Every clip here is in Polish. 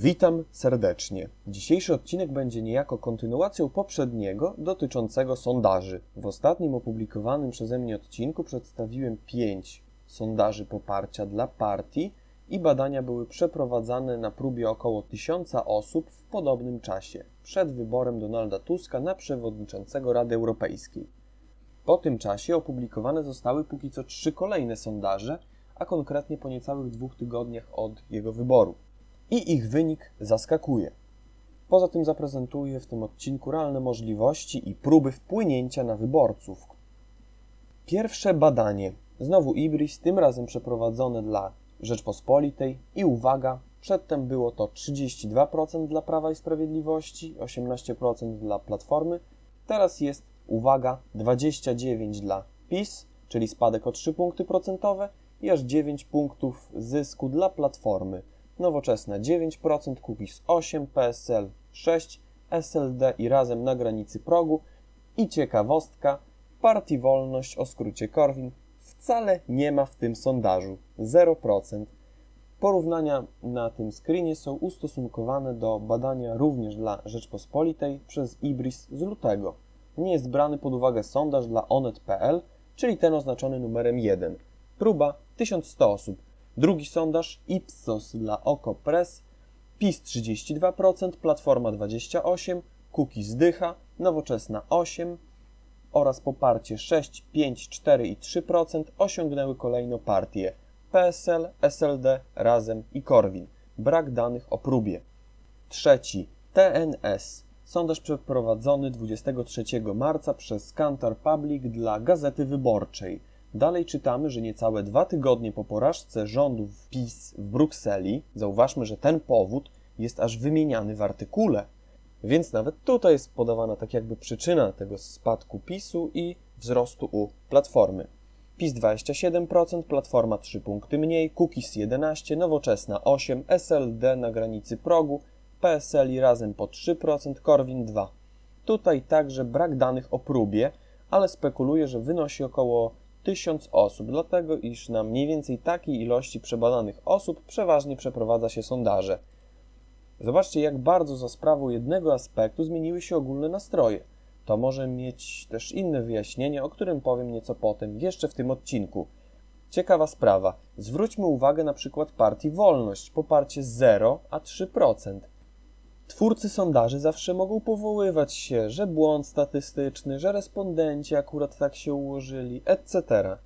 Witam serdecznie. Dzisiejszy odcinek będzie niejako kontynuacją poprzedniego dotyczącego sondaży. W ostatnim opublikowanym przeze mnie odcinku przedstawiłem pięć sondaży poparcia dla partii i badania były przeprowadzane na próbie około tysiąca osób w podobnym czasie, przed wyborem Donalda Tuska na przewodniczącego Rady Europejskiej. Po tym czasie opublikowane zostały póki co trzy kolejne sondaże, a konkretnie po niecałych dwóch tygodniach od jego wyboru i ich wynik zaskakuje. Poza tym zaprezentuję w tym odcinku realne możliwości i próby wpłynięcia na wyborców. Pierwsze badanie, znowu Ibris, tym razem przeprowadzone dla Rzeczpospolitej i uwaga, przedtem było to 32% dla Prawa i Sprawiedliwości, 18% dla Platformy, teraz jest, uwaga, 29% dla PiS, czyli spadek o 3 punkty procentowe i aż 9 punktów zysku dla Platformy. Nowoczesna 9%, Kukiz 8%, PSL 6%, SLD i razem na granicy progu. I ciekawostka, Partii Wolność o skrócie Korwin wcale nie ma w tym sondażu 0%. Porównania na tym screenie są ustosunkowane do badania również dla Rzeczpospolitej przez Ibris z lutego. Nie jest brany pod uwagę sondaż dla onet.pl, czyli ten oznaczony numerem 1. Próba 1100 osób. Drugi sondaż Ipsos dla OKO.press, PiS 32%, Platforma 28%, Kuki zdycha, Nowoczesna 8% oraz poparcie 6, 5, 4 i 3% osiągnęły kolejno partie PSL, SLD, Razem i Korwin. Brak danych o próbie. Trzeci TNS. Sondaż przeprowadzony 23 marca przez Kantar Public dla Gazety Wyborczej. Dalej czytamy, że niecałe dwa tygodnie po porażce rządów PiS w Brukseli, zauważmy, że ten powód jest aż wymieniany w artykule, więc nawet tutaj jest podawana tak jakby przyczyna tego spadku PiSu i wzrostu u Platformy. PiS 27%, Platforma 3 punkty mniej, Kukiz 11, Nowoczesna 8, SLD na granicy progu, PSL i razem po 3%, Korwin 2. Tutaj także brak danych o próbie, ale spekuluje, że wynosi około 1000 osób, dlatego iż na mniej więcej takiej ilości przebadanych osób przeważnie przeprowadza się sondaże. Zobaczcie, jak bardzo za sprawą jednego aspektu zmieniły się ogólne nastroje. To może mieć też inne wyjaśnienie, o którym powiem nieco potem, jeszcze w tym odcinku. Ciekawa sprawa. Zwróćmy uwagę na przykład partii Wolność, poparcie 0 a 3%. Twórcy sondaży zawsze mogą powoływać się, że błąd statystyczny, że respondenci akurat tak się ułożyli, etc.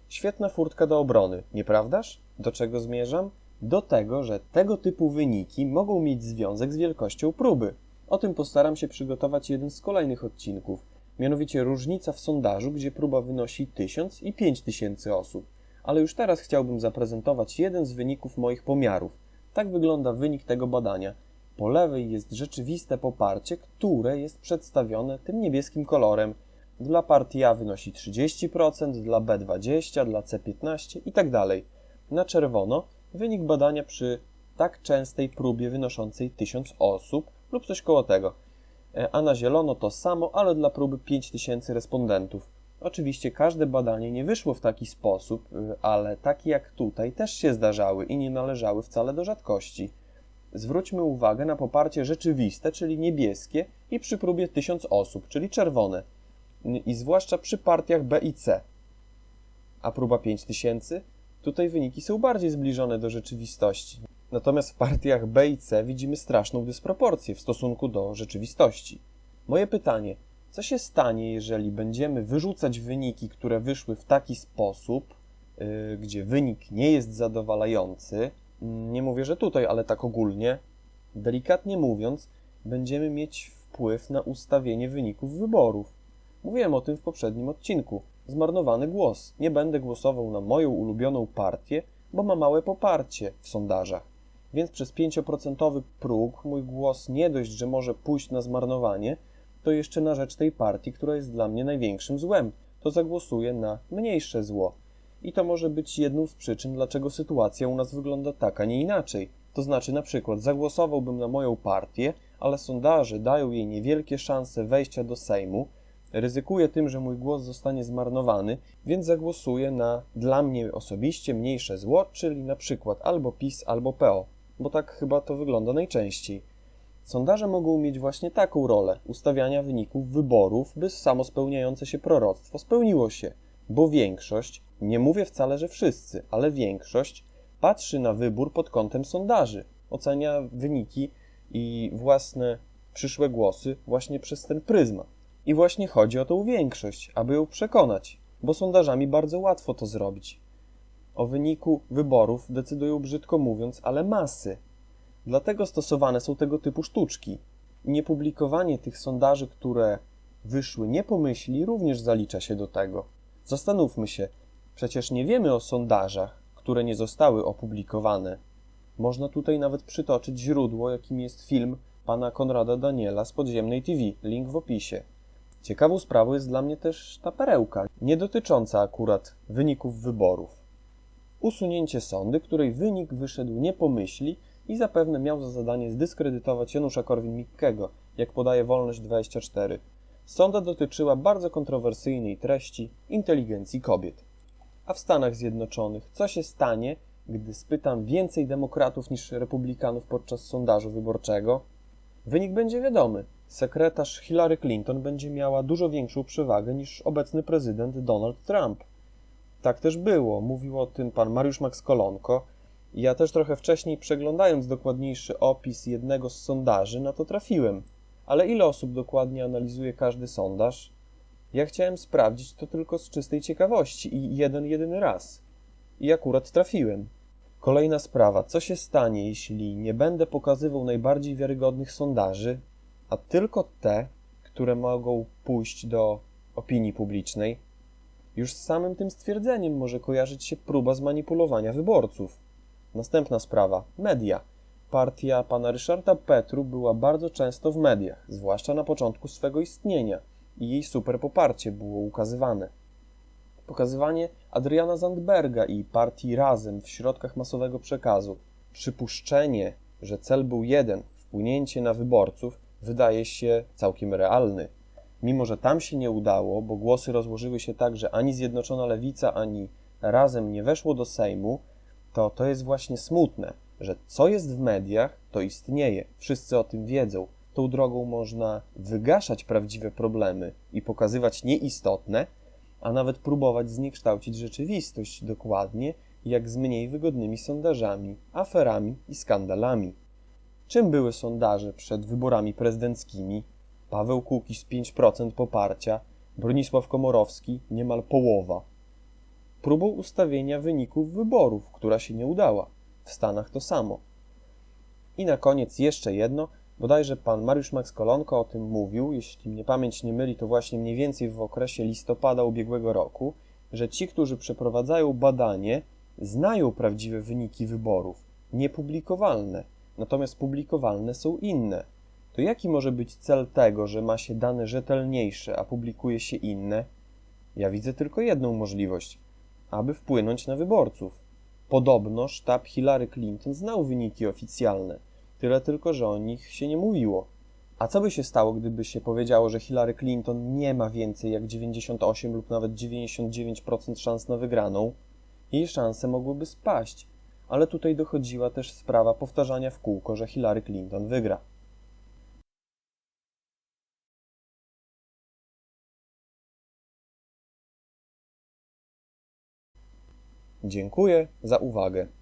Świetna furtka do obrony, nieprawdaż? Do czego zmierzam? Do tego, że tego typu wyniki mogą mieć związek z wielkością próby. O tym postaram się przygotować jeden z kolejnych odcinków, mianowicie różnica w sondażu, gdzie próba wynosi 1000 i 5000 osób. Ale już teraz chciałbym zaprezentować jeden z wyników moich pomiarów. Tak wygląda wynik tego badania – po lewej jest rzeczywiste poparcie, które jest przedstawione tym niebieskim kolorem. Dla partii A wynosi 30%, dla B 20%, dla C 15% i tak. Na czerwono wynik badania przy tak częstej próbie wynoszącej 1000 osób lub coś koło tego. E, a na zielono to samo, ale dla próby 5000 respondentów. Oczywiście każde badanie nie wyszło w taki sposób, e, ale takie jak tutaj też się zdarzały i nie należały wcale do rzadkości zwróćmy uwagę na poparcie rzeczywiste, czyli niebieskie, i przy próbie 1000 osób, czyli czerwone, i zwłaszcza przy partiach B i C. A próba 5000? Tutaj wyniki są bardziej zbliżone do rzeczywistości. Natomiast w partiach B i C widzimy straszną dysproporcję w stosunku do rzeczywistości. Moje pytanie, co się stanie, jeżeli będziemy wyrzucać wyniki, które wyszły w taki sposób, yy, gdzie wynik nie jest zadowalający, nie mówię, że tutaj, ale tak ogólnie, delikatnie mówiąc, będziemy mieć wpływ na ustawienie wyników wyborów. Mówiłem o tym w poprzednim odcinku. Zmarnowany głos. Nie będę głosował na moją ulubioną partię, bo ma małe poparcie w sondażach. Więc przez 5% próg mój głos nie dość, że może pójść na zmarnowanie, to jeszcze na rzecz tej partii, która jest dla mnie największym złem. To zagłosuję na mniejsze zło. I to może być jedną z przyczyn, dlaczego sytuacja u nas wygląda tak, a nie inaczej. To znaczy, na przykład, zagłosowałbym na moją partię, ale sondaże dają jej niewielkie szanse wejścia do Sejmu, ryzykuję tym, że mój głos zostanie zmarnowany, więc zagłosuję na dla mnie osobiście mniejsze zło, czyli na przykład albo PiS, albo PO. bo tak chyba to wygląda najczęściej. Sondaże mogą mieć właśnie taką rolę ustawiania wyników wyborów, by samospełniające się proroctwo spełniło się, bo większość, nie mówię wcale, że wszyscy, ale większość patrzy na wybór pod kątem sondaży, ocenia wyniki i własne przyszłe głosy właśnie przez ten pryzmat. I właśnie chodzi o tą większość, aby ją przekonać, bo sondażami bardzo łatwo to zrobić. O wyniku wyborów decydują brzydko mówiąc, ale masy. Dlatego stosowane są tego typu sztuczki. Niepublikowanie tych sondaży, które wyszły nie po myśli, również zalicza się do tego. Zastanówmy się, przecież nie wiemy o sondażach, które nie zostały opublikowane. Można tutaj nawet przytoczyć źródło, jakim jest film pana Konrada Daniela z podziemnej TV, link w opisie. Ciekawą sprawą jest dla mnie też ta perełka, nie dotycząca akurat wyników wyborów. Usunięcie sądy, której wynik wyszedł nie po myśli i zapewne miał za zadanie zdyskredytować Janusza Korwin-Mikkego, jak podaje Wolność24. Sonda dotyczyła bardzo kontrowersyjnej treści inteligencji kobiet. A w Stanach Zjednoczonych co się stanie, gdy spytam więcej demokratów niż republikanów podczas sondażu wyborczego? Wynik będzie wiadomy. Sekretarz Hillary Clinton będzie miała dużo większą przewagę niż obecny prezydent Donald Trump. Tak też było, mówił o tym pan Mariusz Max Kolonko. Ja też trochę wcześniej, przeglądając dokładniejszy opis jednego z sondaży, na to trafiłem. Ale ile osób dokładnie analizuje każdy sondaż? Ja chciałem sprawdzić to tylko z czystej ciekawości i jeden, jedyny raz. I akurat trafiłem. Kolejna sprawa. Co się stanie, jeśli nie będę pokazywał najbardziej wiarygodnych sondaży, a tylko te, które mogą pójść do opinii publicznej? Już z samym tym stwierdzeniem może kojarzyć się próba zmanipulowania wyborców. Następna sprawa. Media. Partia pana Ryszarda Petru była bardzo często w mediach, zwłaszcza na początku swego istnienia i jej super poparcie było ukazywane. Pokazywanie Adriana Zandberga i partii Razem w środkach masowego przekazu, przypuszczenie, że cel był jeden wpłynięcie na wyborców, wydaje się całkiem realny. Mimo, że tam się nie udało, bo głosy rozłożyły się tak, że ani Zjednoczona Lewica, ani Razem nie weszło do Sejmu, to to jest właśnie smutne, że co jest w mediach, to istnieje. Wszyscy o tym wiedzą. Tą drogą można wygaszać prawdziwe problemy i pokazywać nieistotne, a nawet próbować zniekształcić rzeczywistość dokładnie, jak z mniej wygodnymi sondażami, aferami i skandalami. Czym były sondaże przed wyborami prezydenckimi? Paweł Kukiz 5% poparcia, Bronisław Komorowski niemal połowa. Próbą ustawienia wyników wyborów, która się nie udała. W Stanach to samo. I na koniec jeszcze jedno, bodajże pan Mariusz Max Kolonko o tym mówił, jeśli mnie pamięć nie myli, to właśnie mniej więcej w okresie listopada ubiegłego roku, że ci, którzy przeprowadzają badanie, znają prawdziwe wyniki wyborów, niepublikowalne, natomiast publikowalne są inne. To jaki może być cel tego, że ma się dane rzetelniejsze, a publikuje się inne? Ja widzę tylko jedną możliwość, aby wpłynąć na wyborców. Podobno sztab Hillary Clinton znał wyniki oficjalne, tyle tylko, że o nich się nie mówiło. A co by się stało, gdyby się powiedziało, że Hillary Clinton nie ma więcej jak 98 lub nawet 99% szans na wygraną? Jej szanse mogłyby spaść, ale tutaj dochodziła też sprawa powtarzania w kółko, że Hillary Clinton wygra. Dziękuję za uwagę.